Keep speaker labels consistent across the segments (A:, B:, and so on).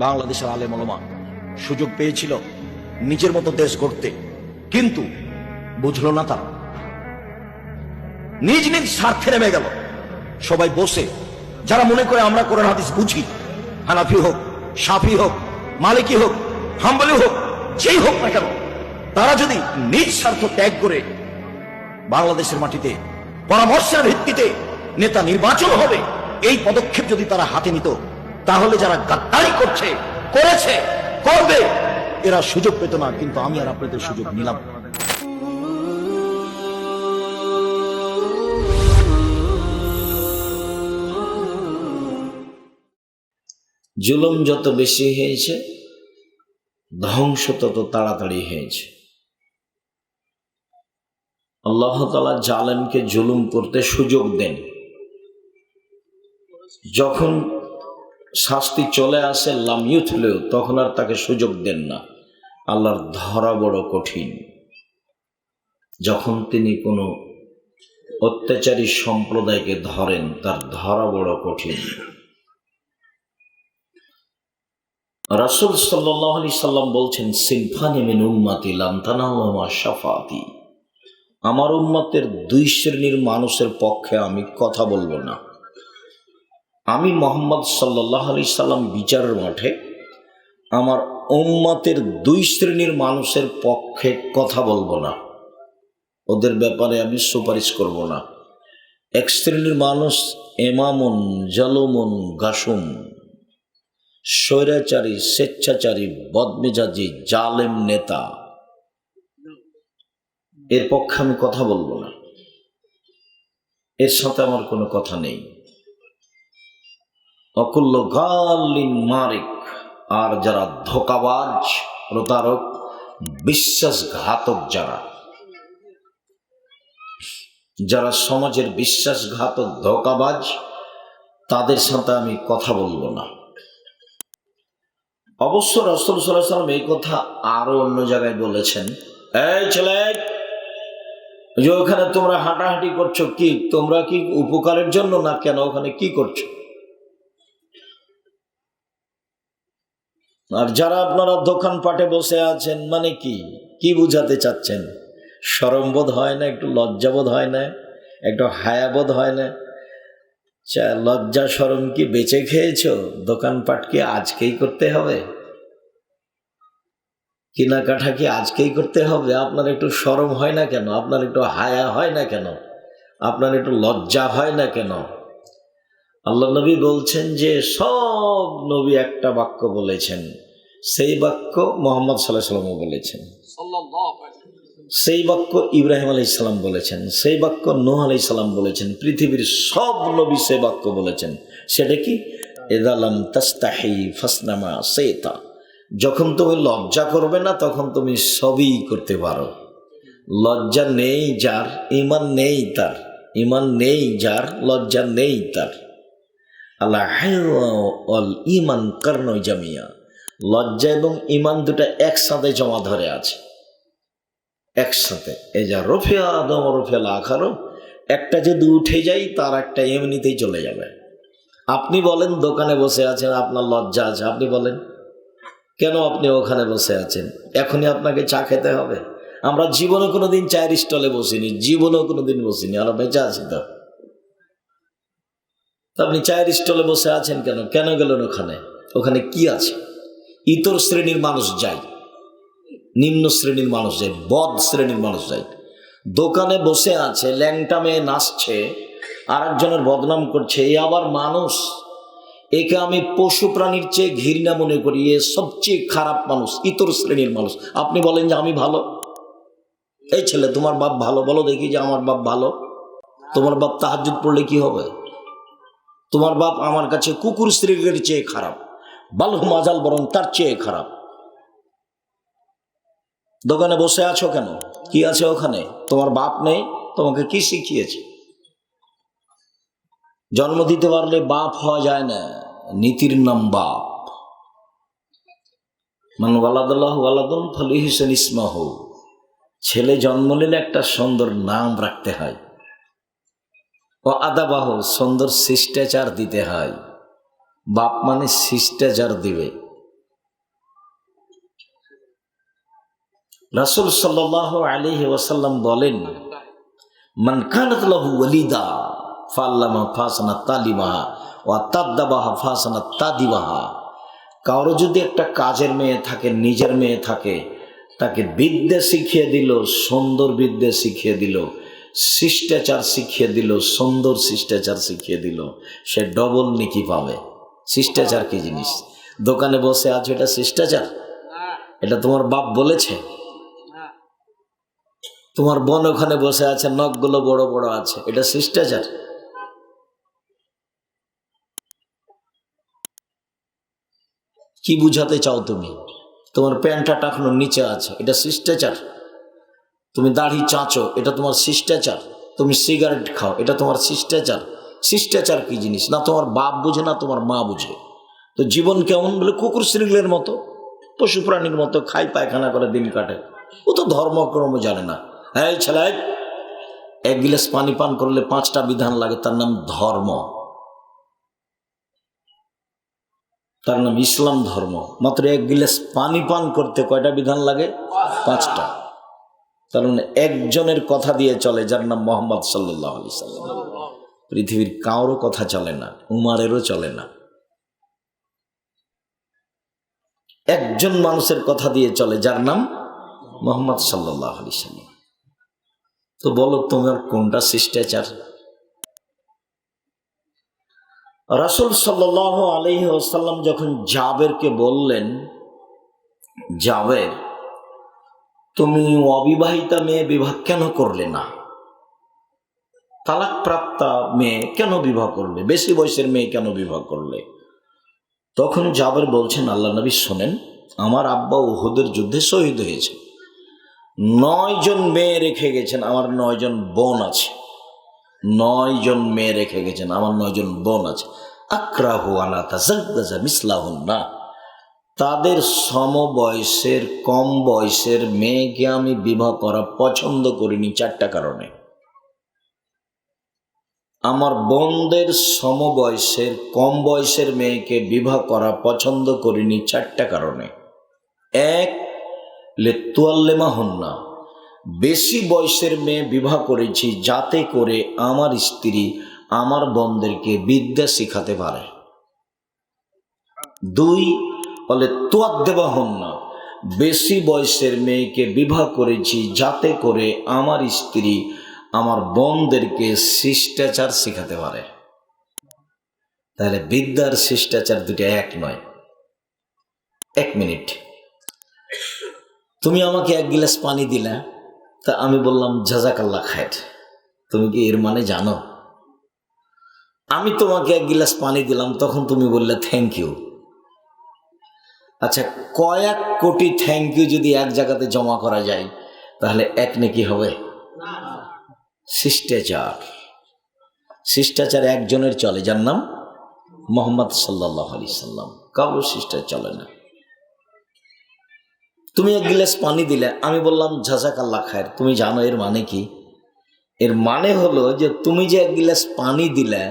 A: বাংলাদেশের আলেম ওলামা সুযোগ পেয়েছিল নিজের মতো দেশ গড়তে। কিন্তু বুঝলো না তারা। নিজ নিজ স্বার্থে নেমে গেল। সবাই বসে। যারা মনে করে আমরা কোরআন হাদিস বুঝি, হানাফি হোক, সাফি হোক, মালিকি হোক, হাম্বলি হোক, যেই হোক না কেন, তারা যদি নিজ স্বার্থ ত্যাগ করে বাংলাদেশের মাটিতে পরামর্শের ভিত্তিতে নেতা নির্বাচন হবে, এই পদক্ষেপ যদি তারা হাতে নিত তাহলে যারা গাদ্দারি করছে, করেছে, করবে, এরা সুযোগ পেত না, কিন্তু আমি আর আপনাদের সুযোগ নিলাম।
B: জুলুম যত বেশি হয়েছে, ধ্বংস তত তাড়াতাড়ি হয়েছে। আল্লাহ তালা জালেমকে জুলুম করতে সুযোগ দেন। যখন শাস্তি চলে আসে লামিউথ হলেও তখন আর তাকে সুযোগ দেন না। আল্লাহর ধরা বড় কঠিন। যখন তিনি কোনো অত্যাচারী সম্প্রদায়কে ধরেন, তার ধরা বড় কঠিন। রাসুল সাল্লাহ আলি সাল্লাম বলছেন সিনফানি মিন উম্মাতি লান্তানামা সাফাতি আমার উম্মতের দুই শ্রেণির মানুষের পক্ষে আমি কথা বলব না। আমি মোহাম্মদ সাল্লাহ আলি সাল্লাম বিচারের মাঠে আমার উম্মতের দুই শ্রেণির মানুষের পক্ষে কথা বলব না। ওদের ব্যাপারে আমি সুপারিশ করব না। এক শ্রেণির মানুষ এমামন, জালুমুন, গাসুম, স্বৈরাচারী, স্বেচ্ছাচারী, বদমেজাজি, জালেম নেতা, এর পক্ষে আমি কথা বলব না। এর সাথে আমার কোনো কথা নেই। অকুল্য গালিন মারিক। আর যারা ধোকাবাজ, প্রতারক, বিশ্বাসঘাতক যারা যারা সমাজের বিশ্বাসঘাতক, ধোকাবাজ, তাদের সাথে আমি কথা বলব না। অবশ্য রসুল সাল্লাম এই কথা আরও অন্য জায়গায় বলেছেন, এই ছেলে যে ওখানে তোমরা হাঁটাহাঁটি করছ কি? তোমরা কি উপকারের জন্য না কেন ওখানে কি করছ? আর যারা আপনারা দোকানপাটে বসে আছেন মানে কি? কি বুঝাতে চাচ্ছেন? সরমবোধ হয় না? একটু লজ্জাবোধ হয় না? একটু হায়াবোধ হয় না? চা লজ্জা সরম কি বেঁচে খেয়েছো? দোকানপাট কি আজকেই করতে হবে? কেনাকাটা কি আজকেই করতে হবে? আপনার একটু সরম হয় না কেন? আপনার একটু হায়া হয় না কেন? আপনার একটু লজ্জা হয় না কেন? আল্লাহ নবী বলছেন যে সব নবী একটা বাক্য বলেছেন। সেই বাক্য মোহাম্মদ সাল্লাহ সাল্লামও বলেছেন। সেই বাক্য ইব্রাহিম আলাই সালাম বলেছেন। সেই বাক্য নোহ আলাই সালাম বলেছেন। পৃথিবীর সব নবী সে বাক্য বলেছেন। সেটা কি? এদালাম তাস্তাহি ফাসনামা সেতা যখন তুমি লজ্জা করবে না তখন তুমি সবই করতে পারো। লজ্জা নেই যার ইমান নেই তার। ইমান নেই যার লজ্জা নেই তার। অল ইমান কর্ণ জামিয়া। লজ্জা এবং ইমান দুটা একসাথে জমা ধরে আছে। একসাথে। এই যা রফিয়া আদম রফিয়াল আখারো, একটা যদি উঠে যাই তার একটা এমনিতেই চলে যাবে। আপনি বলেন, দোকানে বসে আছেন, আপনার লজ্জা আছে, আপনি বলেন, কেন আপনি ওখানে বসে আছেন? এখনই আপনাকে চা খেতে হবে। আমরা জীবনে কোনো দিন চায়ের স্টলে বসিনি, জীবনেও কোনো দিন বসিনি। আমরা বেঁচে আছি তা। আপনি চায়ের স্টলে বসে আছেন কেন? কেন গেলেন ওখানে? ওখানে কি আছে? ইতর শ্রেণির মানুষ যায়, নিম্ন শ্রেণির মানুষ যায়, বদ শ্রেণির মানুষ যায়। দোকানে বসে আছে, ল্যাংটা মেয়ে নাচছে আর একজনের বদনাম করছে, এ আবার মানুষ? একে আমি পশু প্রাণীর চেয়ে ঘৃণা মনে করি, এ সবচেয়ে খারাপ মানুষ, ইতর শ্রেণির মানুষ। আপনি বলেন যে আমি ভালো? এই ছেলে, তোমার বাপ ভালো? বলো দেখি যে আমার বাপ ভালো। তোমার বাপ তাহাজুদ পড়লে কি হবে? তোমার বাপ আমার কাছে কুকুর শ্রেণির চেয়ে খারাপ বালু মাজাল বরং তার চেয়ে খারাপ। দোকানে বসে আছো কেন? কি আছে ওখানে? তোমার বাপ নেই, তোমাকে কি শিখিয়েছে? জন্ম দিতে পারলে বাপ হওয়া যায় না, নীতির নাম বাপ। মান ওয়ালাদুল্লাহ ওয়ালাদুল ফলি হিসেন ইসমাহ ছেলে জন্ম নিলে একটা সুন্দর নাম রাখতে হয়। ও আদাবাহ সুন্দর শিষ্টাচার দিতে হয়। বাপ মানে শিষ্টাচার দিবে। রাসুল সাল্লাহ আলী ওয়াসাল্লাম বলেন মানকানত ওলিদা ফাল্লামা ফাসানা তালিমাহা ও তাদ্দাবাহা ফাসনা তাদিবাহা। কারও যদি একটা কাজের মেয়ে থাকে, নিজের মেয়ে থাকে, তাকে বিদ্যা শিখিয়ে দিল, সুন্দর বিদ্যা শিখিয়ে দিল শিষ্টাচার শিখিয়ে দিল, সুন্দর শিষ্টাচার শিখিয়ে দিল। সে ডবল নিকি পাবে। শিষ্টাচার কি জিনিস? দোকানে বসে আছে, এটা শিষ্টাচার? এটা তোমার বাপ বলেছে? তোমার বোন ওখানে বসে আছে, নখগুলো বড় বড় আছে, এটা শিষ্টাচার? কি বুঝাতে চাও তুমি? তোমার প্যান্টটা টাকানোর নিচে আছে, এটা শিষ্টাচার? তুমি দাড়ি চাঁচো, এটা তোমার শিষ্টাচার। তুমি সিগারেট খাও, এটা তোমার শিষ্টাচার। শিষ্টাচার কি জিনিস? না তোমার বাপ বুঝে, না তোমার মা বুঝে। তো জীবন কেমন বলে? কুকুর শৃঙ্গলের মতো। পশু প্রাণীর মতো খাই পায়খানা করে, দিন কাটে। ও তো ধর্মক্রম জানে না। হ্যাঁ ছেলে, এক গিলাস পানি পান করলে পাঁচটা বিধান লাগে, তার নাম ধর্ম। তার নাম ইসলাম ধর্ম। মাত্র এক গিলাস পানি পান করতে কয়টা বিধান লাগে? পাঁচটা। মানে একজনের কথা দিয়ে চলে, যার নাম মোহাম্মদ সাল্লাহ আলি সাল্লাম। পৃথিবীর কারোর কথা চলে না, উমারেরও চলে না। একজন মানুষের কথা দিয়ে চলে, যার নাম মোহাম্মদ সাল্লাহ সাল্লাম। তো বলো তোমার কোনটা শিষ্টাচার? রাসুল সাল্লাহ আলহি যখন জাবেরকে বললেন, জাবের তুমি অবিবাহিতা মেয়ে বিবাহ কেন করলে না? তালাক প্রাপ্তা মেয়ে কেন বিবাহ করলে? বেশি বয়সের মেয়ে কেন বিবাহ করলে? তখন জাবের বলছেন, আল্লাহ নবী শোনেন, আমার আব্বা উহুদের যুদ্ধে শহীদ হয়েছে। নয় জন মেয়ে রেখে গেছেন, আমার নয় জন বোন আছে। নয় জন মেয়ে রেখে গেছেন, আমার নয় জন বোন আছে। আক্রাহু আলা তাজাদ্দাজা মিসলাহুন না তাদের সমবয়সের, কম বয়সের মেয়েকে আমি বিবাহ করা পছন্দ করিনি চারটা কারণে। আমার বোনদের সমবয়সের, কম বয়সের মেয়েকে বিবাহ করা পছন্দ করিনি চারটা কারণে। এক, লেতুয়াল্লেমা না বেশি বয়সের মেয়ে বিবাহ করেছি যাতে করে আমার স্ত্রী আমার বোনদেরকে বিদ্যা শিখাতে পারে। দুই বলে তোয়ার দেওয়া হন না। বেশি বয়সের মেয়েকে বিবাহ করেছি যাতে করে আমার স্ত্রী আমার বোনদেরকে শিষ্টাচার শেখাতে পারে। তাহলে বিদ্যার শিষ্টাচার দুটো এক নয়। এক মিনিট। তুমি আমাকে এক গিলাস পানি দিলে, তা আমি বললাম জাজাকাল্লা খায়ের। তুমি কি এর মানে জানো? আমি তোমাকে এক গিলাস পানি দিলাম, তখন তুমি বললে, থ্যাংক ইউ। আচ্ছা কয়েক কোটি থ্যাংক ইউ যদি এক জায়গাতে জমা করা যায়, তাহলে এক নাকি হবে? শিষ্টাচার। শিষ্টাচার একজনের চলে, যার নাম মোহাম্মদ সাল্লাহ আলি সাল্লাম। কারও শিষ্টাচার চলে না। তুমি এক গিলাস পানি দিলে, আমি বললাম ঝাঁঝাক আল্লাহ খায়ের, তুমি জানো এর মানে কি? এর মানে হলো যে, তুমি যে এক গিলাস পানি দিলে,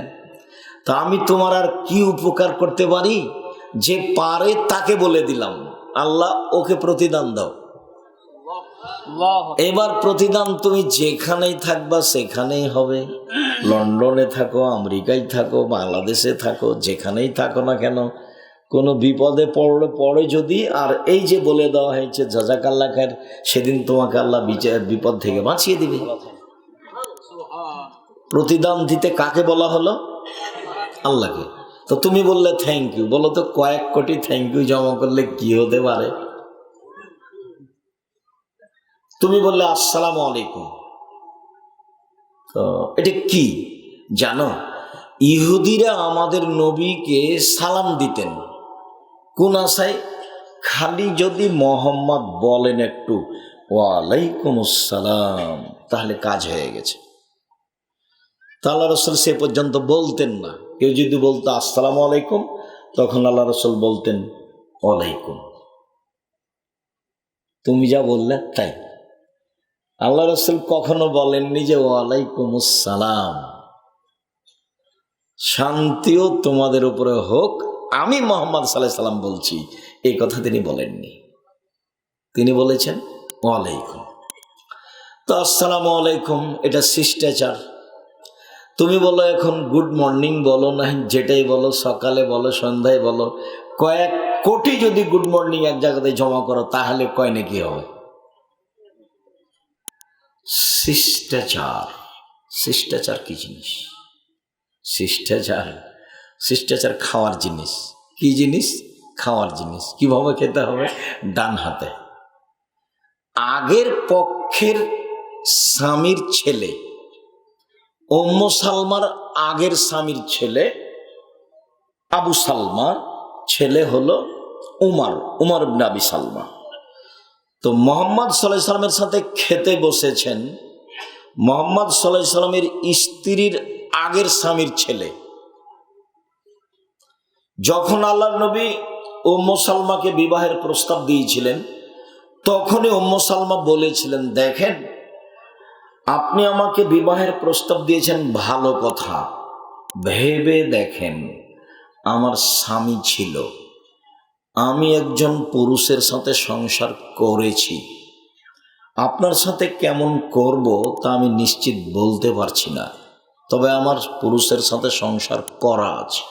B: তা আমি তোমার আর কি উপকার করতে পারি? যে পারে তাকে বলে দিলাম। আল্লাহ ওকে প্রতিদান দাও। এবার প্রতিদান তুমি যেখানেই থাকবা সেখানেই হবে। লন্ডনে থাকো আমেরিকায় থাকো বাংলাদেশে থাকো যেখানেই থাকো না কেন কোনো বিপদে পড়লে পড়ে যদি আর এই যে বলে দেওয়া হয়েছে জাজাক আল্লাহ খায়ের সেদিন তোমাকে আল্লাহ বিচার বিপদ থেকে বাঁচিয়ে দিবে। প্রতিদান দিতে কাকে বলা হলো? আল্লাহকে। তো তুমি বললে থ্যাংক ইউ বলো তো কয়েক কোটি থ্যাংক ইউ জমা করলে কি হতে পারে? তুমি বললে আসসালাম আলাইকুম। তো এটা কি? জানো, ইহুদিরা আমাদের নবীকে সালাম দিতেন। কোন আশায়? খালি যদি মোহাম্মদ বলেন একটু ওয়ালাইকুম আসসালাম তাহলে কাজ হয়ে গেছে। তাহলে রসুল সে পর্যন্ত বলতেন না। কেউ যদি বলতো, আসসালামু আলাইকুম, তখন আল্লাহ রসুল বলতেন, ওয়ালাইকুম। তুমি যা বললে তাই। আল্লাহ রসুল কখনো বলেননি যে, ওয়ালাইকুম আসসালাম। শান্তিও তোমাদের উপরে হোক, আমি মোহাম্মদ সাল্লাহ সাল্লাম বলছি এই কথা তিনি বলেননি। তিনি বলেছেন, ওয়ালাইকুম। তো, আসসালামু আলাইকুম, এটা শিষ্টাচার। তুমি বলো এখন গুড মর্নিং বলো, না যেটাই বলো, সকালে বলো, সন্ধ্যায় বলো, কয়েক কোটি যদি গুড মর্নিং এক জায়গাতে জমা করো, তাহলে কয় নাকি হবে? শিষ্টাচার। শিষ্টাচার কি জিনিস? শিষ্টাচার শিষ্টাচার খাওয়ার জিনিস। কি জিনিস? খাওয়ার জিনিস। কীভাবে খেতে হবে? ডান হাতে। আগের পক্ষের স্বামীর ছেলে অম্ম সালমার আগের স্বামীর ছেলে আবু সালমার ছেলে হলো উমার উমার আবি সালমা। তো মোহাম্মদ সাল্লাহ সাল্লামের সাথে খেতে বসেছেন মোহাম্মদ সাল্লাহ সাল্লামের স্ত্রীর আগের স্বামীর ছেলে। যখন আল্লাহ নবী উম্ম সালমাকে বিবাহের প্রস্তাব দিয়েছিলেন, তখনই সালমা বলেছিলেন, দেখেন আপনি আমাকে বিবাহের প্রস্তাব দিয়েছেন, ভালো কথা। ভেবে দেখেন, আমার স্বামী ছিল। আমি একজন পুরুষের সাথে সংসার করেছি। আপনার সাথে কেমন করব তা আমি নিশ্চিত বলতে পারছি না। তবে আমার পুরুষের সাথে সংসার করা আছে।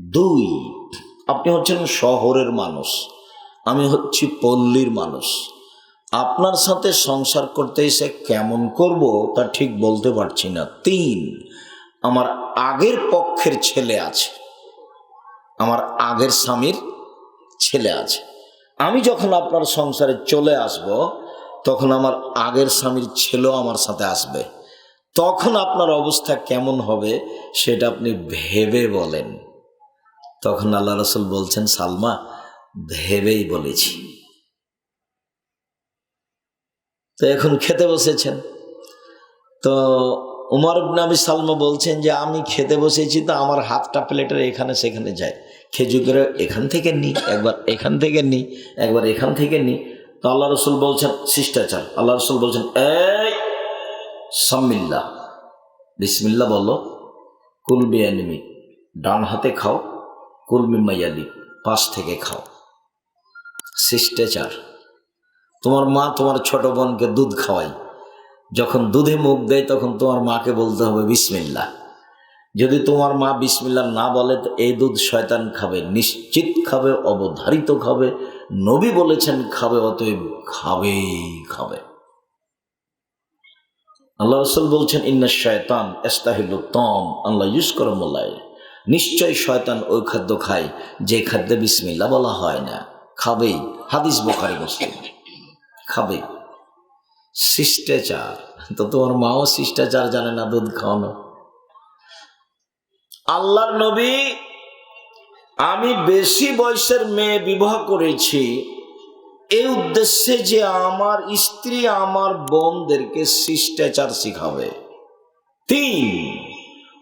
B: দুই, আপনি হচ্ছেন শহরের মানুষ। আমি হচ্ছি পল্লীর মানুষ। আপনার সাথে সংসার করতে এসে কেমন করব তা ঠিক বলতে পারছি না। তিন, আমার আগের পক্ষের ছেলে আছে। আমার আগের স্বামীর ছেলে আছে। আমি যখন আপনার সংসারে চলে আসব, তখন আমার আগের স্বামীর ছেলেও আমার সাথে আসবে। তখন আপনার অবস্থা কেমন হবে সেটা আপনি ভেবে বলেন। তখন আল্লাহ রসুল বলছেন, সালমা, ভেবেই বলেছি। তো এখন খেতে বসেছেন। তো উমর আবি সালমা বলছেন যে, আমি খেতে বসেছি, তো আমার হাতটা প্লেটের এখানে সেখানে যায়। খেজুরের এখান থেকে নিই একবার এখান থেকে নিই একবার এখান থেকে নিই তো আল্লাহ রসুল বলছেন, শিষ্টাচার। আল্লাহ রসুল বলছেন, এই সাম্মিল্লা। বিসমিল্লা বলো কুল বিয়ানিমি, ডান হাতে খাও কুলমি মাইয়ালি পাশ থেকে খাও। শিষ্টাচার। তোমার মা তোমার ছোট বোনকে দুধ খাওয়াই। যখন দুধে মুখ দেয় তখন তোমার মাকে বলতে হবে বিসমিল্লা যদি তোমার মা বিসমিল্লা না বলে, তো এই দুধ শয়তান খাবে, নিশ্চিত খাবে, অবধারিত খাবে, নবী বলেছেন, খাবে অতএব খাবেই খাবে। আল্লাহ রসুল বলছেন, ইন্না শয়তান এস্তাহিল তম আল্লাহ ইউস করো মোল্লায় নিশ্চয় শয়তান ওই খাদ্য খায়, যে খাদ্যে বিসমিল্লা বলা হয় না। খাবেই। হাদিস বোখারি, মুসলিম। খাবে। শিষ্টাচার। তো তোমার মাও শিষ্টাচার জানে না দুধ খাওয়ানো। আল্লাহর নবী, আমি বেশি বয়সের মেয়ে বিবাহ করেছি এই উদ্দেশ্যে যে আমার স্ত্রী আমার বোনদেরকে শিষ্টাচার শিখাবে। তিন,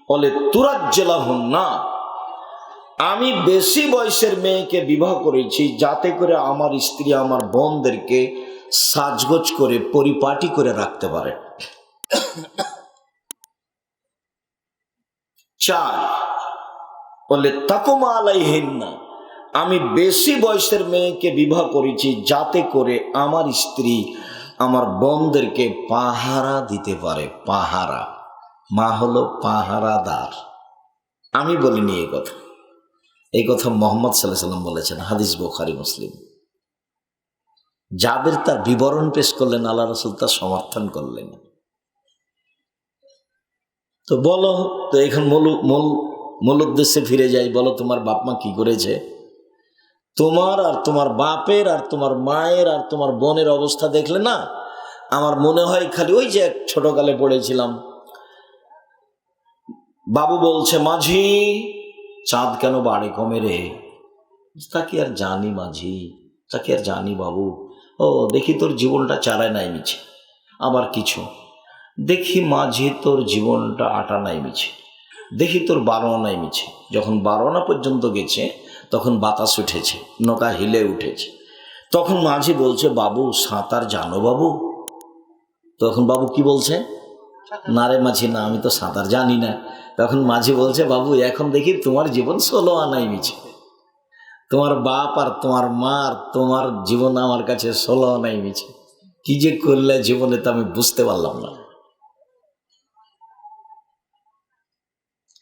B: বলে তুরাজ্জেলা হন না আমি বেশি বয়সের মেয়েকে বিবাহ করেছি যাতে করে আমার স্ত্রী আমার বোনদেরকে সাজগোজ করে, পরিপাটি করে রাখতে পারে। চার, বলে, তাকুমা আলাইহীন না আমি বেশি বয়সের মেয়েকে বিবাহ করেছি যাতে করে আমার স্ত্রী আমার বোনদেরকে পাহারা দিতে পারে, পাহারা। মা হলো পাহারাদার। আমি বলিনি এই কথা। এই কথা মোহাম্মদ সাল্লাহ সাল্লাম বলেছেন, হাদিস বোখারি, মুসলিম। যাদের তার বিবরণ পেশ করলেন, আল্লাহ রসুল তার সমর্থন করলেন। তো বলো, তো এখন মূল মূল মূল উদ্দেশ্যে ফিরে যাই, বলো তোমার বাপ মা কি করেছে? তোমার আর তোমার বাপের আর তোমার মায়ের আর তোমার বোনের অবস্থা দেখলে না, আমার মনে হয় খালি ওই যে এক ছোটকালে পড়েছিলাম। বাবু বলছে, মাঝি, চাঁদ কেন বাড়ে কমে রে? তা কি আর জানি মাঝি তা কি আর জানি বাবু। ও, দেখি তোর জীবনটা চারায় নাই মিছে। আবার কিছু। দেখি মাঝে তোর জীবনটা আটা নাই মিছে। দেখি তোর বারোনা নাই মিছে। যখন বারোনা পর্যন্ত গেছে, তখন বাতাস উঠেছে, নৌকা হিলে উঠেছে। তখন মাঝি বলছে, বাবু, সাঁতার জানো বাবু? তখন বাবু কি বলছে? না রে মাঝি, না, আমি তো সাঁতার জানি না। তখন মাঝি বলছে, বাবু, এখন দেখি তোমার জীবন ষোলো আনাই মিছে। তোমার বাপ আর তোমার মা আর তোমার জীবন আমার কাছে ষোলো আনাই মিছে। কি যে করলে জীবনে তা আমি বুঝতে পারলাম না।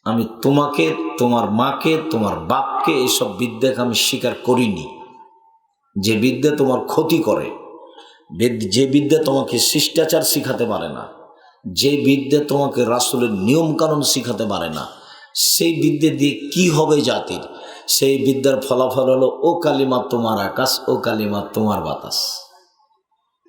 B: আমি তোমাকে, তোমার মাকে, তোমার বাপকে এসব বিদ্যাকে আমি স্বীকার করিনি। যে বিদ্যা তোমার ক্ষতি করে যে বিদ্যা তোমাকে শিষ্টাচার শিখাতে পারে না, যে বিদ্যা তোমাকে রাসুলের নিয়মকানুন শিখাতে পারে না, সেই বিদ্যে দিয়ে কি হবে জাতির? সেই বিদ্যার ফলাফল হলো ও কালিমা তোমার আকাশ ও কালিমা তোমার বাতাস।